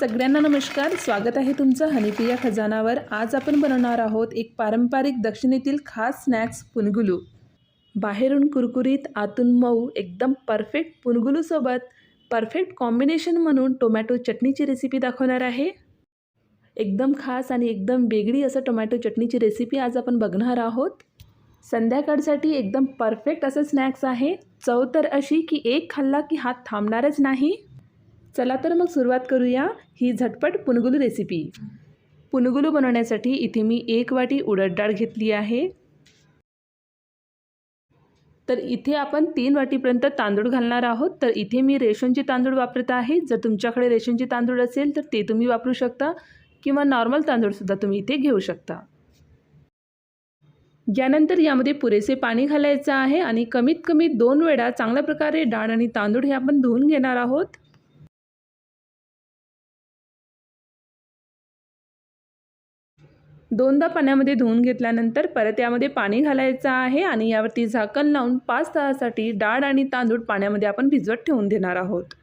सगळ्यांना नमस्कार. स्वागत आहे तुमचं हनीप्रिया खजानावर. आज आपण बनवणार आहोत एक पारंपरिक दक्षिणेतील खास स्नॅक्स पुनगुलू. बाहेरून कुरकुरीत आतून मऊ एकदम परफेक्ट पुनगुलूसोबत परफेक्ट कॉम्बिनेशन म्हणून टोमॅटो चटणीची रेसिपी दाखवणार आहे. एकदम खास आणि एकदम वेगळी असं टोमॅटो चटणीची रेसिपी आज आपण बघणार आहोत. संध्याकाळसाठी एकदम परफेक्ट असं स्नॅक्स आहे. चव तर अशी की एक खाल्ला की हात थांबणारच नाही. चला तर मग सुरुवात करूया ही झटपट पुनगुलू रेसिपी पुनगुलू बनवण्यासाठी इथे मी एक वाटी उडद डाळ घेतली आहे. तर इथे आपण तीन वाटीपर्यंत तांदूळ घालणार आहोत. तर इथे मी रेशनचे तांदूळ वापरत आहे. जर तुमच्याकडे रेशनचे तांदूळ असेल तर ते तुम्ही वापरू शकता किंवा नॉर्मल तांदूळसुद्धा तुम्ही इथे घेऊ शकता. यानंतर यामध्ये पुरेसे पाणी घालायचं आहे आणि कमीत कमी दोन वेळा चांगल्या प्रकारे डाळ आणि तांदूळ हे आपण धुवून घेणार आहोत. दोनदा पाण्यामध्ये धुवून घेतल्यानंतर परत यामध्ये पाणी घालायचं आहे आणि यावरती झाकण लावून पाच तासासाठी डाळ आणि तांदूळ पाण्यामध्ये आपण भिजवत ठेवून देणार आहोत.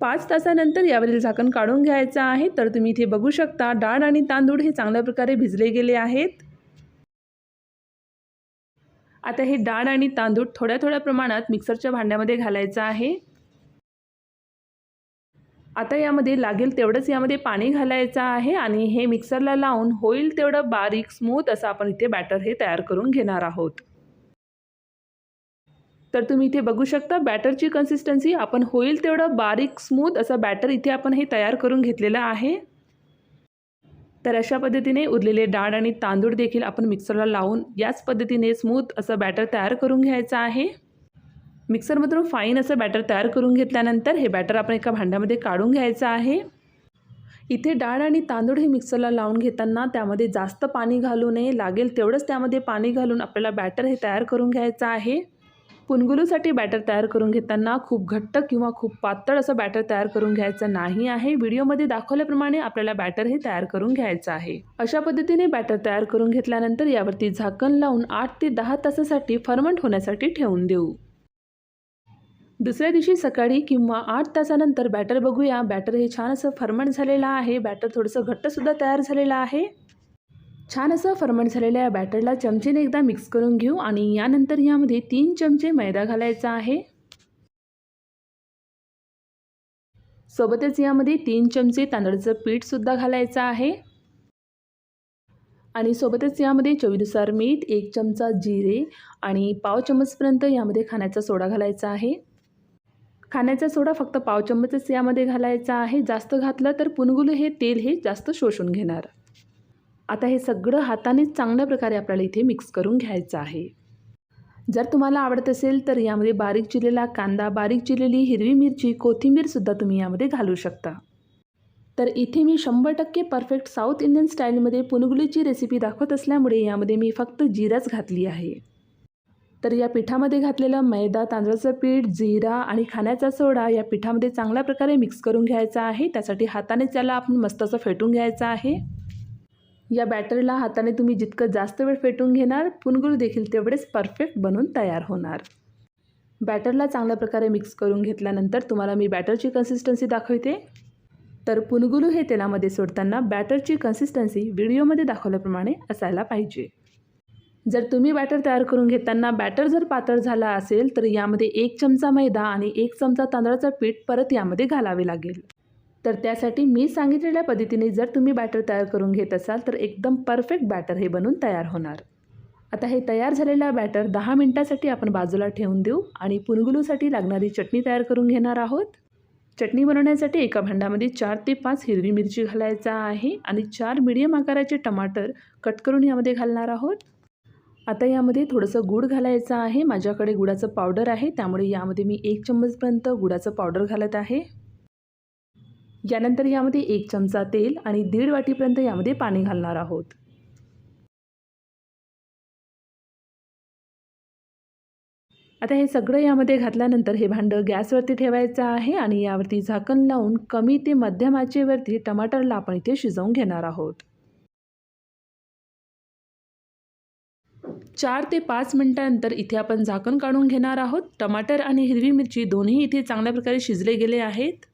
पाच तासानंतर यावरील झाकण काढून घ्यायचं आहे. तर तुम्ही इथे बघू शकता डाळ आणि तांदूळ हे चांगल्या प्रकारे भिजले गेले आहेत. आता हे डाळ आणि तांदूळ थोड्या थोड्या प्रमाणात मिक्सरच्या भांड्यामध्ये घालायचं आहे. आता यामध्ये लागेल तेवढंच यामध्ये पाणी घालायचं आहे आणि हे मिक्सरला लावून होईल तेवढं बारीक स्मूथ असं आपण इथे बॅटर हे तयार करून घेणार आहोत. तर तुम्ही इथे बघू शकता बॅटरची कन्सिस्टन्सी आपण होईल तेवढं बारीक स्मूथ असं बॅटर इथे आपण हे तयार करून घेतलेलं आहे. तर अशा पद्धतीने उरलेले डाळ आणि तांदूळ देखील आपण मिक्सरला लावून याच पद्धतीने स्मूथ असं बॅटर तयार करून घ्यायचं आहे. मिक्सरमधून फाईन असं बॅटर तयार करून घेतल्यानंतर हे बॅटर आपण एका भांड्यामध्ये काढून घ्यायचं आहे. इथे डाळ आणि तांदूळ हे मिक्सरला लावून घेताना त्यामध्ये जास्त पाणी घालू नये. लागेल तेवढंच त्यामध्ये पाणी घालून आपल्याला बॅटर हे तयार करून घ्यायचं आहे. पुनगुलूसाठी बॅटर तयार करून घेताना खूप घट्ट किंवा खूप पातळ असं बॅटर तयार करून घ्यायचं नाही आहे. व्हिडिओमध्ये दाखवल्याप्रमाणे आपल्याला बॅटर हे तयार करून घ्यायचं आहे. अशा पद्धतीने बॅटर तयार करून घेतल्यानंतर यावरती झाकण लावून आठ ते दहा तासासाठी फर्मंट होण्यासाठी ठेवून देऊ. दुसऱ्या दिवशी सकाळी किंवा आठ तासानंतर बॅटर बघूया. बॅटर हे छान असं फर्मंट झालेलं आहे. बॅटर थोडंसं घट्टसुद्धा तयार झालेलं आहे. छान असं फर्मंट झालेल्या या बॅटरला चमचेने एकदा मिक्स करून घेऊ आणि यानंतर यामध्ये तीन चमचे मैदा घालायचा आहे. सोबतच यामध्ये तीन चमचे तांदळाचं पीठसुद्धा घालायचं आहे. आणि सोबतच यामध्ये चवीनुसार मीठ एक चमचा जिरे आणि पाव चमचपर्यंत यामध्ये खाण्याचा सोडा घालायचा आहे. खाण्याचा सोडा फक्त पाव चम्मचच यामध्ये घालायचा आहे. जास्त घातलं तर पुनगुलं हे तेल हे जास्त शोषून घेणार. आता हे सगळं हातानेच चांगल्या प्रकारे आपल्याला इथे मिक्स करून घ्यायचं आहे. जर तुम्हाला आवडत असेल तर यामध्ये बारीक चिरलेला कांदा बारीक चिरलेली हिरवी मिरची कोथिंबीरसुद्धा तुम्ही यामध्ये घालू शकता. तर इथे मी शंभर टक्के परफेक्ट साऊथ इंडियन स्टाईलमध्ये पुनगुलीची रेसिपी दाखवत असल्यामुळे यामध्ये मी फक्त जिराच घातली आहे. तर या पिठामध्ये घातलेलं मैदा तांदळाचं पीठ जिरा आणि खाण्याचा सोडा या पिठामध्ये चांगल्या प्रकारे मिक्स करून घ्यायचा आहे. त्यासाठी हाताने त्याला आपण मस्त असं फेटून घ्यायचं आहे. या बॅटरला हाताने तुम्ही जितकं जास्त वेळ फेटून घेणार पुनगुरू देखील तेवढेच परफेक्ट बनून तयार होणार. बॅटरला चांगल्या प्रकारे मिक्स करून घेतल्यानंतर तुम्हाला मी बॅटरची कन्सिस्टन्सी दाखवते. तर पुनगुलू हे तेलामध्ये सोडताना बॅटरची कन्सिस्टन्सी व्हिडिओमध्ये दाखवल्याप्रमाणे असायला पाहिजे. जर तुम्ही बॅटर तयार करून घेताना बॅटर जर पातळ झाला असेल तर यामध्ये एक चमचा मैदा आणि एक चमचा तांदळाचं पीठ परत यामध्ये घालावे लागेल. तर त्यासाठी मी सांगितलेल्या पद्धतीने जर तुम्ही बॅटर तयार करून घेत असाल तर एकदम परफेक्ट बॅटर हे बनून तयार होणार. आता हे तयार झालेला बॅटर दहा मिनटासाठी आपण बाजूला ठेवून देऊ आणि पुनगुलूसाठी लागणारी चटणी तयार करून घेणार आहोत. चटणी बनवण्यासाठी एका भांड्यामध्ये चार ते पाच हिरवी मिरची घालायचा आहे आणि चार मिडियम आकाराचे टमाटर कट करून यामध्ये घालणार आहोत. आता यामध्ये थोडंसं गूळ घालायचं आहे. माझ्याकडे गुळाचं पावडर आहे. त्यामुळे यामध्ये मी एक चम्मचपर्यंत गुळाचं पावडर घालत आहे. यानंतर यामध्ये एक चमचा तेल आणि दीड वाटीपर्यंत यामध्ये पाणी घालणार आहोत. आता हे सगळं यामध्ये घातल्यानंतर हे भांडं गॅसवरती ठेवायचं आहे आणि यावरती झाकण लावून कमी ते मध्यम आचेवरती टमाटरला आपण इथे शिजवून घेणार आहोत. चार ते पाच मिनटानंतर इथे आपण झाकण काढून घेणार आहोत. टमाटर आणि हिरवी मिरची दोन्ही इथे चांगल्या प्रकारे शिजले गेले आहेत.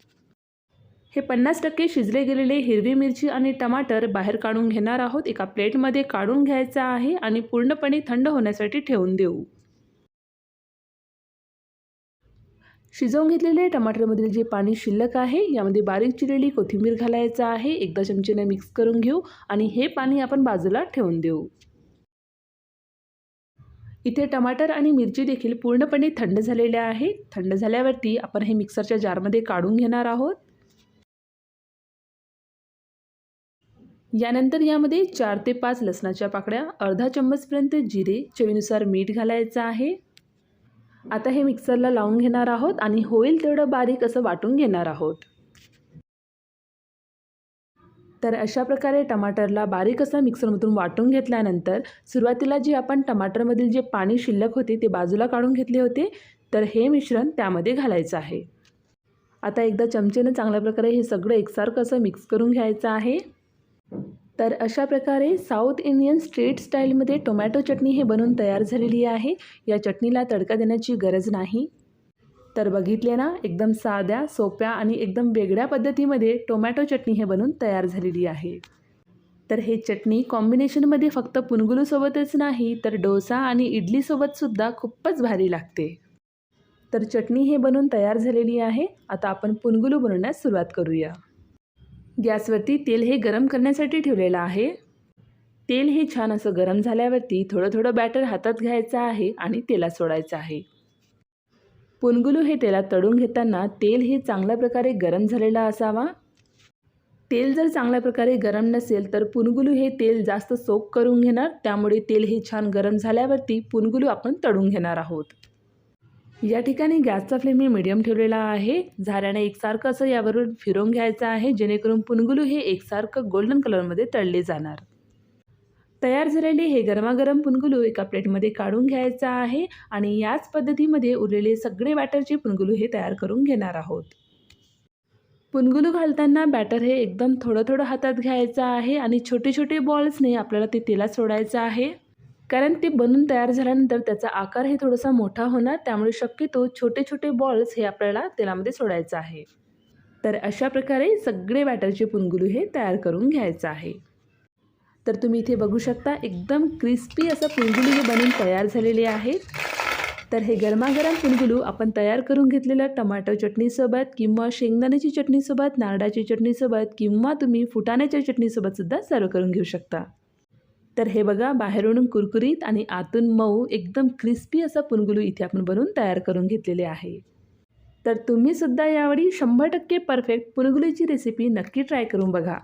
हे पन्नास टक्के शिजले गेलेले हिरवी मिरची आणि टमाटर बाहेर काढून घेणार आहोत. एका प्लेटमध्ये काढून घ्यायचं आहे आणि पूर्णपणे थंड होण्यासाठी ठेवून देऊ. शिजवून घेतलेले टमाटरमधील जे पाणी शिल्लक आहे यामध्ये बारीक चिरलेली कोथिंबीर घालायचं आहे. एकदा चमचेने मिक्स करून घेऊ आणि हे पाणी आपण बाजूला ठेवून देऊ. इथे टमाटर आणि मिरची देखील पूर्णपणे थंड झालेल्या आहेत. थंड झाल्यावरती आपण हे मिक्सरच्या जारमध्ये काढून घेणार आहोत. यानंतर यामध्ये चार ते पाच लसणाच्या पाकड्या अर्धा चम्मचपर्यंत जिरे चवीनुसार मीठ घालायचं आहे. आता हे मिक्सरला लावून घेणार आहोत आणि होईल तेवढं बारीक असं वाटून घेणार आहोत. तर अशा प्रकारे टमाटरला बारीक असा मिक्सरमधून वाटून घेतल्यानंतर सुरुवातीला जे आपण टमाटरमधील जे पाणी शिल्लक होते ते बाजूला काढून घेतले होते तर हे मिश्रण त्यामध्ये घालायचं आहे. आता एकदा चमचेनं चांगल्या प्रकारे हे सगळं एकसारखं असं मिक्स करून घ्यायचं आहे. तर अशा प्रकारे साऊथ इंडियन स्ट्रीट स्टाईलमध्ये टोमॅटो चटणी हे बनवून तयार झालेली आहे. या चटणीला तडका देण्याची गरज नाही. तर बघितले ना एकदम साध्या सोप्या आणि एकदम वेगळ्या पद्धतीमध्ये टोमॅटो चटणी हे बनवून तयार झालेली आहे. तर हे चटणी कॉम्बिनेशनमध्ये फक्त पुनगुलूसोबतच नाही तर डोसा आणि इडलीसोबतसुद्धा खूपच भारी लागते. तर चटणी हे बनवून तयार झालेली आहे. आता आपण पुनगुलू बनवण्यास सुरुवात करूया. गॅसवरती तेल हे गरम करण्यासाठी ठेवलेलं आहे. तेल हे छान असं गरम झाल्यावरती थोडं थोडं बॅटर हातात घ्यायचं आहे आणि तेलात सोडायचं आहे. पुनगुलू हे तेलात तळून घेताना तेल हे चांगल्या प्रकारे गरम झालेलं असावा. तेल जर चांगल्या प्रकारे गरम नसेल तर पुनगुलू हे तेल जास्त सोक करून घेणार. त्यामुळे तेल हे छान गरम झाल्यावरती पुनगुलू आपण तळून घेणार आहोत. या ठिकाणी गॅसचा फ्लेम मी मिडियम ठेवलेला आहे. झाऱ्याने एकसारखं असं यावरून फिरवून घ्यायचं आहे जेणेकरून पुनगुलू हे एकसारखं गोल्डन कलरमध्ये तळले जाणार. तयार झालेले हे गरमागरम पुनगुलू एका प्लेटमध्ये काढून घ्यायचं आहे आणि याच पद्धतीमध्ये उरलेले सगळे बॅटरचे पुनगुलू हे तयार करून घेणार आहोत. पुनगुलू घालताना बॅटर हे एकदम थोडं थोडं हातात घ्यायचं आहे आणि छोटे छोटे बॉल्सने आपल्याला ते तेलात सोडायचं आहे. कारण ते बनून तयार झाल्यानंतर त्याचा आकार हे थोडासा मोठा होणार त्यामुळे शक्यतो छोटे छोटे बॉल्स हे आपल्याला तेलामध्ये सोडायचं आहे. तर अशा प्रकारे सगळे बॅटरचे पुनगुलू हे तयार करून घ्यायचं आहे. तर तुम्ही इथे बघू शकता एकदम क्रिस्पी असं पुनगुलू हे बनून तयार झालेले आहे. तर हे गरमागरम पुनगुलू आपण तयार करून घेतलेल्या टमाटो चटणीसोबत किंवा शेंगदाण्याची चटणीसोबत नारळाची चटणीसोबत किंवा तुम्ही फुटाण्याच्या चटणीसोबतसुद्धा सर्व करून घेऊ शकता. तर हे बघा बाहेरून कुरकुरीत आणि आतून मऊ एकदम क्रिस्पी असा पुनगुलू इथे आपण बनवून तयार करून घेतलेले आहे. तर तुम्हीसुद्धा यावेळी शंभर टक्के परफेक्ट पुनगुलीची रेसिपी नक्की ट्राय करून बघा.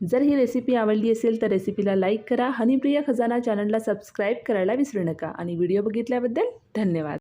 जर ही रेसिपी आवडली असेल तर रेसिपीला लाईक करा. हनीप्रिया खजाना चॅनलला सबस्क्राईब करायला विसरू नका. आणि व्हिडिओ बघितल्याबद्दल धन्यवाद.